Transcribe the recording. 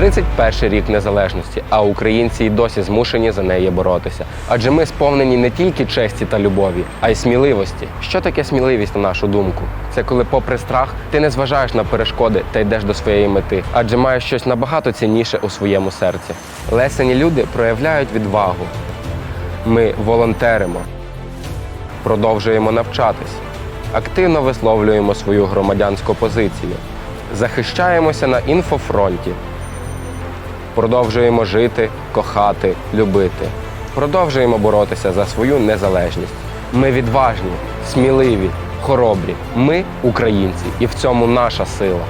31 рік незалежності, а українці й досі змушені за неї боротися. Адже ми сповнені не тільки честі та любові, а й сміливості. Що таке сміливість на нашу думку? Це коли, попри страх, ти не зважаєш на перешкоди та йдеш до своєї мети, адже маєш щось набагато цінніше у своєму серці. Лесені люди проявляють відвагу. Ми волонтеримо, продовжуємо навчатись, активно висловлюємо свою громадянську позицію, захищаємося на інфофронті, продовжуємо жити, кохати, любити, продовжуємо боротися за свою незалежність. Ми відважні, сміливі, хоробрі. Ми українці, і в цьому наша сила.